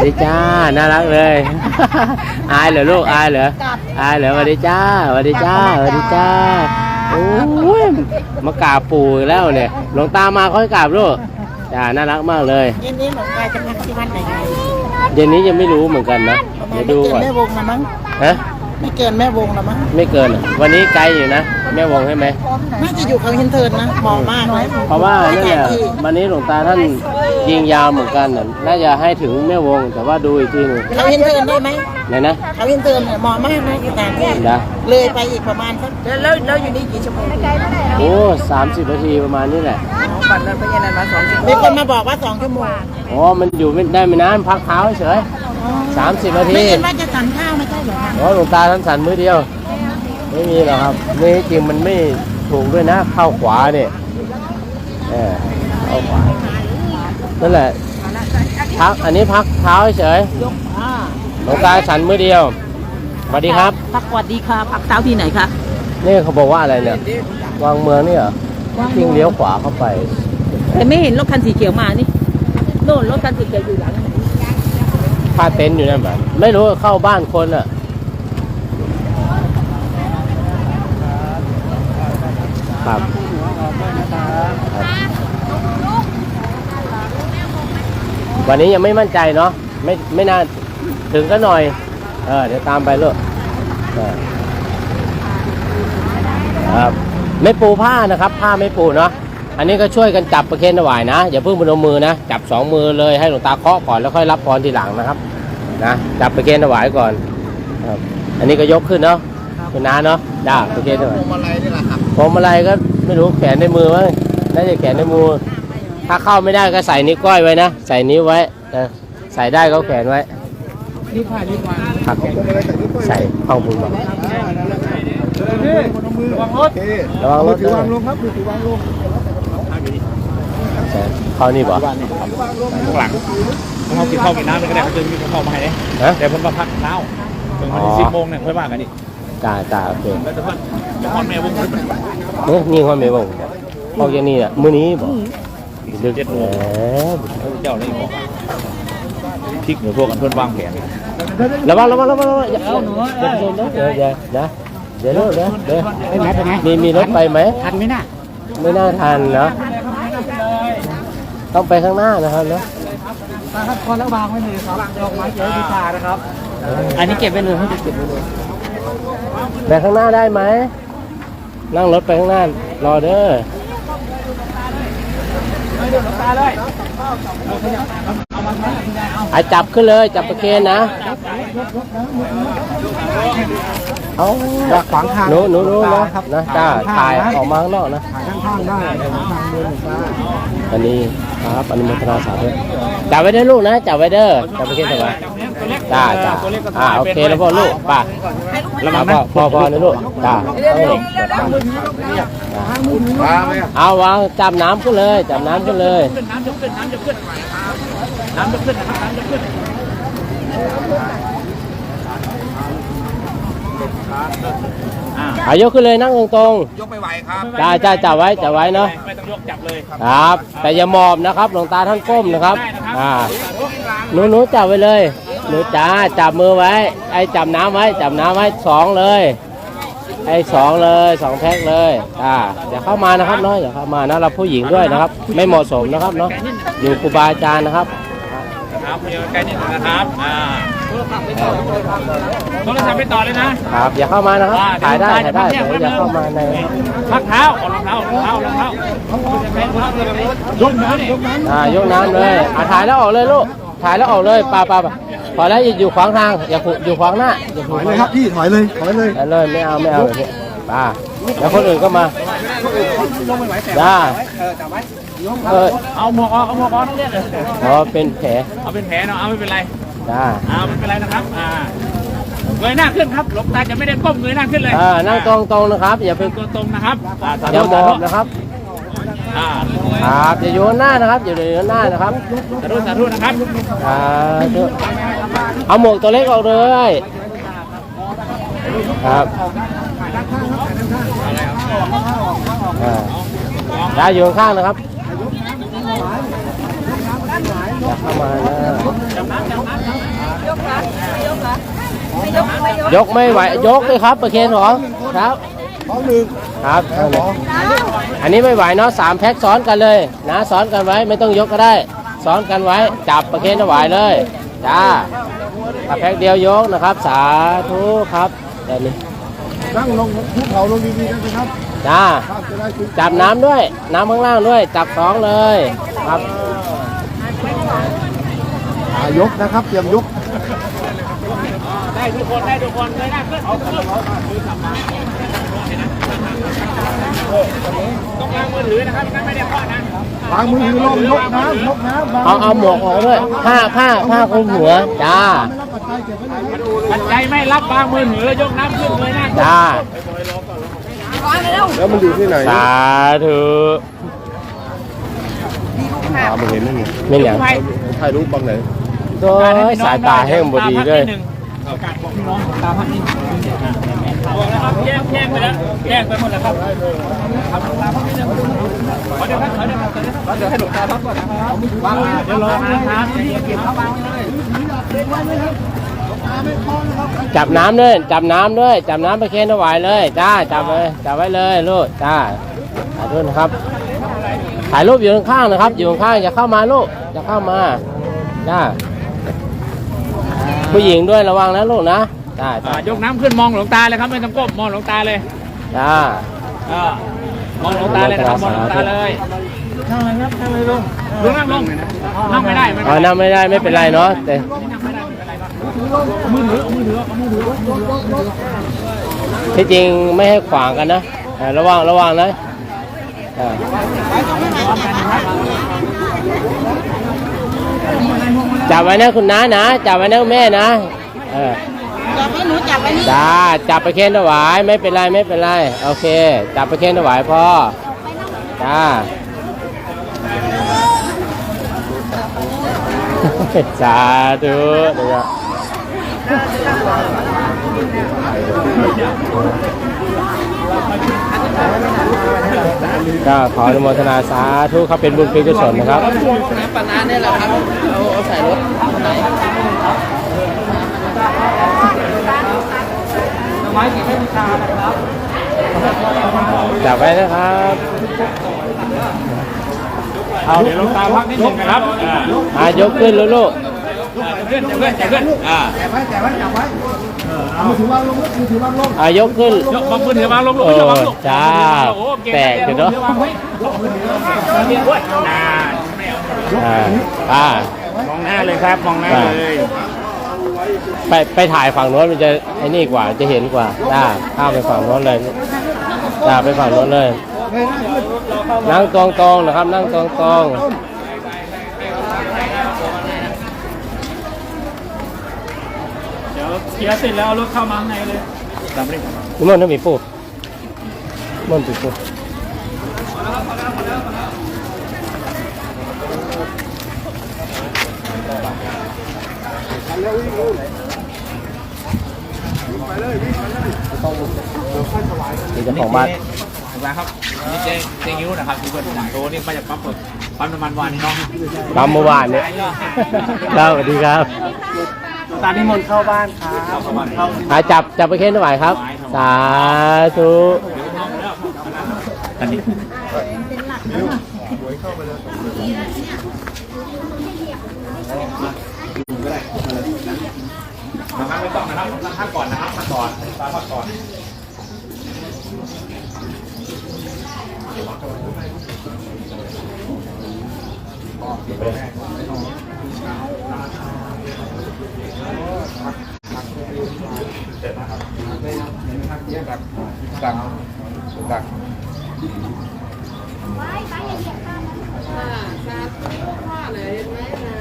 วัสดีจ้า น่ารักเลย อายเหรอลูก อายเหรอ อายเหรอสวัสดีจ้าสวัสดีจ้าสวัสดีจ้า โอ้ย มากราบปู่อีกแล้วเนี่ย หลวงตามาค่อยกราบลูกจ้า น่ารักมากเลย เย็นนี้หลวงตาจะพักที่วัดไหนกันเย็นนี้ยังไม่รู้เหมือนกันนะ เดี๋ยวดูไม่เกิก่อนนแม่วงละมั้งฮะ ไม่เกินแม่วงละมั้ง ไม่เกินอะวันนี้ไกลอยู่นะ แม่วงใช่ไหม น่าจะอยู่เขาหินเทินนะมองมากเลยเพราะว่านั่นแหละวันนี้หลวงตาท่านยิงยาวเหมือนกันน่ะน่าจะให้ถึงแม่วง แต่ว่าดูอีกทีหนึงเขาหินเทินได้ไหมไหนนะเขาหินเทินเนี่ยมองมากนะอยู่ต่างที่นะเลยไปอีกประมาณสักแล้วแล้วอยู่นี่กี่ชั่วโมงโอ้สามสิบนาทีประมาณนี้แหละปั่นแล้วไปยันนั้นมาสองชั่วโมงมีคนมาบอกว่าสองชั่วโมงอ๋อมันอยู่ไม่ได้ไม่นานพักเท้าเฉยสามสิบนาทีไม่เห็นว่าจะสั่นข้าวไม่ใช่เหรอคะอ๋อหลวงตาท่านสั่นมือเดียว ไม่มีหรอกครับนี่จริงมันไม่ถูกด้วยนะเข้าขวาเนี่ยเออเข้าขวานั่นแหละพักอันนี้พักเท้าเฉยยกอ่าหลวงตาสั่นมือเดียวสวัสดีครับพักสวัสดีค่ะพักเช้าที่ไหนคะนี่เขาบอกว่าอะไรเนี่ย วางเมืองนี่เหรอจริงเลี้ยวขวาเข้าไป แต่ไม่เห็นรถคันสีเขียวมานี่โน่นรถคันสีเขียวอยู่หลังค่าเต็นท์อยู่นั่นแบบไม่รู้เข้าบ้านคนอะ ครับวันนี้ยังไม่มั่นใจเนาะไม่ไม่น่าถึงก็หน่อย เออเดี๋ยวตามไปลูกเออครับไม่ปูผ้านะครับ ผ้าไม่ปูเนาะอันนี้ก็ช่วยกันจับประเคนถวายนะอย่าเพิ่งพนมมือนะจับสองมือเลยให้หลวงตาเคาะก่อนแล้วค่อยรับพรทีหลังนะครับนะจับปเกณฑ์ถวายก่อนครับอันนี้ก็ยกขึ้นเนาะ คุณน้าเนาะได้ไปเกณฑ์ถวายพวงมาลัยนี่แหละครับพวงมาลัยก็ไม่รู้แขนในมือมั้งน่าจะแขนในมือ ถ้าเข้าไม่ได้ก็ใส่นิ้วก้อยไว้นะ ใส่นิ้วไว้นะใส่ได้ก็แขวนไว้รีบผ่านรีบมาครับใส่เข้าบุญมาระวังรถด้วยครับมือถือวางลงใช่เข้านี่บ่ข้างหลังเขากินข้าวกินน้ำก็ได้เขาจะมีข้าวมาให้เนี่ยฮะแต่ผมมาพักเช้าถึงวันที่สิบโมงเนี่ยค่อยว่ากันอีก จ้าจ้าโอเคแล้วจะพักจะพักแม่วงเนี่ยนี่ความเมย์บอกออกอย่างนี้อะมื้อนี้บ่ดึกเจ็ดโมแหงมเจ้าอะไรบอกพริกหรือพวกกันเพื่อนวางแผนระวังระวังระวังระวังอย่าเอาหนูเดี๋ยวเดี๋ยวเดี๋ยวเดี๋ยวนะเดี๋ยวเดี๋ยวเดี๋ยวเดี๋ยวมีมีรถไปไหมทันไหมน่ะไม่น่าทันเนาะต้องไปข้างหน้านะครับเนาะครับคนละวางไว้เลยครับดอกไม้เยอะพิธานะครับ อันนี้เก็บไว้เลยให้เก็บไว้เลย ไปข้างหน้าได้ไหม นั่งรถไปข้างหน้า รอเด้อไอะจับขึ้นเลย จับประเคนนะ เอาขวางทางหนูหนูหนูนะนะจ้าถ่ายออกมาข้างนอกนะข้างๆได้ทางเดินได้อันนี้ครับอนุโมทนาสาธุจับไว้เด้อลูกนะ จับไว้เด้อจับไปเก็บส บายจ้าจ้าอ่าโอเคแล้วพ่อลูกป่ะแล้วมาพอพอนะลูกจ้าเอาลูกเอาวางจับน้ำขึ้นเลยจับน้ำขึ้นเลยน้ำจะขึ้นน้ำจะขึ้นน้ำจะขึ้นนะครับน้ำจะขึ้นอายกขึ้นเลยนั่งตรงยกไม่ไหวครับๆจ้าจ้าจับไว้จับไว้เนาะ ไม่ต้องยกจับเลย ครับ แต่อย่าหมอบนะครับ หลวงตาท่านก้มนะครับ อ่าหนูหนูจับไว้เลย หนูจ้าจับมือไว้ ไอ้จับน้ำไว้ จับน้ำไว้สองเลย ไอ้สองเลยสองแพ็คเลยอ่าอย่าเข้ามานะครับเนาะอย่าเข้ามานะเราผู้หญิงด้วยนะครับ ไม่เหมาะสมนะครับเนาะอยู่ครูบาอาจารย์นะครับครับเดี๋ยวใกล้นิดนึงนะครับอ่าโทรศัพท์ไปต่อเลยนะครับ อย่าเข้ามานะครับถ่ายได้ถ่ายได้แต่อย่าเข้ามาในพักเท้าเอารองเท้ารองเท้ารองเท้ายกน้ำยกน้ำอ่ายกน้ำเลยอ่าถ่ายแล้วออกเลยลูก ถ่ายแล้วออกเลยปาปาปาพอแล้วอย่าอยู่ขวางทางอย่าขุอยู่ขวางหน้าอย่าถขุอยเลยครับพี่ถอยเลยถอยเลยถ่ายเลยไม่เอาไม่เอาแบบนี้ป้าแล้วคนอื่นก็มาได้เออเอาหมวกออกเอาหมวกออกต้องเรียกเลยพอเป็นแผลเอาเป็นแผลเนาะเอาไม่เป็นไรได้อ่าไม่เป็นไรนะครับอ่าเงยหน้าขึ้นครับหลบตาจะไม่ได้ก้มเงยหน้าขึ้นเลยอ่านั่งตรงตรงๆนะครับ อย่าไปตัวตรงนะครับอ่าสาอย่าธุหมสาอธุบนะครับ อ่าครับอย่าอยู่ข้างหน้านะครับอย่าอยู่ข้างหน้านะครับสาธุสาธุนะครับอ่าเอาหมวกตัวเล็กออกเลยครับอ่าได้อยู่ข้างๆนะครับอย่าเข้ามานะจับน้ำจับน้ำจับน้ำยกเหรอไม่ยกเหรอไม่ยกไม่ยกยกไม่ไหวยกเลยครับประเคนหรอครับ สองหนึ่งครับแล้วสองอันนี้ไม่ไหวเนาะสามแพ็คซ้อนกันเลยนะซ้อนกันไว้ไม่ต้องยกก็ได้ซ้อนกันไว้จับประเคนถวายเลยจ้าถ้าแพ็คเดียวยกนะครับ สาธุครับแต่นี้นั่งลงภูเขาลงดีๆนะครับจ้าครับจะได้ถึงจับน้ำด้วย น้ำข้างล่างด้วย จับสองเลยครับอ่ายกนะครับเตรียมยกได้ทุกคนได้ทุกคนเลยนะขึ้นเอาขึ้น ต้องล้างมือถือนะครับไม่งั้นไม่ได้ข้อนะวางมือถือลงยกน้ำยกน้ำวางเอาเอาหมวกออกด้วยผ้าผ้าผ้าคลุมหัวจ้าไม่รับปัจจัยเก็บไว้เลยครับปัจจัยไม่รับวางมือถือยกน้ำขึ้นเลยนะจ้าแล้วมันอยู่ที่ไหนสาธุหาไม่เห็นนั่นไงไม่อย่างไปถ่ายรูปบางไหนโอ้ยสายตาแห้งบดีเลยประกาศบอกพี่น้องตามพักนิด บอกแล้วครับแจ้งแจ้งไปแล้วแจ้งไปหมดแล้วครับครับตาพักนิดนึงขอเดี๋ยวครับขอเดี๋ยวครับขอเดี๋ยวให้หลวงตาพักก่อนนะครับวางเดี๋ยวรอนะครับเก็บเขาวางเลยจับน้ำด้วยจับน้ำด้วยจับน้ำไปเคนถวายเลยจ้าจับไว้จับไว้เลยลูกจ้าถ่ายรูปนะครับ ถ่ายรูปอยู่ข้างๆนะครับ อยู่ข้างอย่าเข้ามาลูกอย่าเข้ามาจ้าผู้หญิงด้วยระวังนะลูกนะ จ้าจ้ายกน้ำขึ้นมองหลวงตาเลยครับไม่ต้องก้มมองหลวงตาเลยจ้า อ่มองหลวงตาเลยนะครับมองหลวงตาเลยนั่งเลยครับนั่งเลยลุงลุงนั่งลงนั่งไม่ได้ไม่อ๋อได้นั่งไม่ได้ไม่เป็นไรเนาะแต่มือถือมือถือมือถือที่จริงไม่ให้ขวางกันนะเออระวังระวังนะเออจับไว้นะคุณน้านะจับไว้นะคุณแม่นะเออ จับไว้หนูจับไว้นี่จ้าจับไปเค้นถวายไม่เป็นไรไม่เป็นไรโอเค จับไปเค้นถวายพ่อจ้าสาธุนะครับก็ขออนุโมทนาสาธุครับเป็นบุญเป็นกุศลนะครับน้ำปลาน้าเนี่ยแหละครับเอาใส่รถ ไหนไม้กี่ไม่มีชานะครับจับไว้นะครับ เอาเดี๋ยวหลวงตาพักนิดหนึ่งนะครับอ่าอายกขึ้นลูกขึ้นขึ้นขึ้นอ่าแกะไว้แกะไว้จับไว้เอามือถือวางลงมือถือวางลงๆอายกขึ้น ยกวางมือถือวางลงลูกโอ้ยกวางลูกจ้าโอ้เก่งแตกอยู่เนอะ วางไว้ยกมือถือวางไว้ด้วยน่าไม่เอาอ่าอ่า มองหน้าเลยครับ มองหน้าเลย ไปไปถ่ายฝั่งโน้นมันจะไอ้นี่กว่าจะเห็นกว่าจ้าข้ามไปฝั่งโน้นเลยจ้าไปฝั่งโน้นเลย นั่งตรงๆนะครับ นั่งตรงเดี๋ยวเคลียร์เสร็จแล้วเอารถเข้ามาข้างในเลยตามไปเลยๆนี่มันต้อ งมีปูมันติดปูนี่เจ้าของบ้านถูกแล้วครับนี่เจ๊เจ๊งิ้วนะครับที่เปิดหนังโตนี่มาจากปั๊มเปิดปั๊มน้ำมันวานนี่เนาะปั๊มเมื่อวานเนี่ยครับสวัสดีครับตานิมนต์เข้าบ้านครับเข้าประมาณเข้าอาจับจับไปเค้นถวายครับ สาธุอันนี้นะครับไม่ต้องนะครับนั่งพักก่อนนะครับพักก่อนตาพักก่อนตักตักสาธุพ่อเลยเห็นไหมน่ะเห็นไหมนะ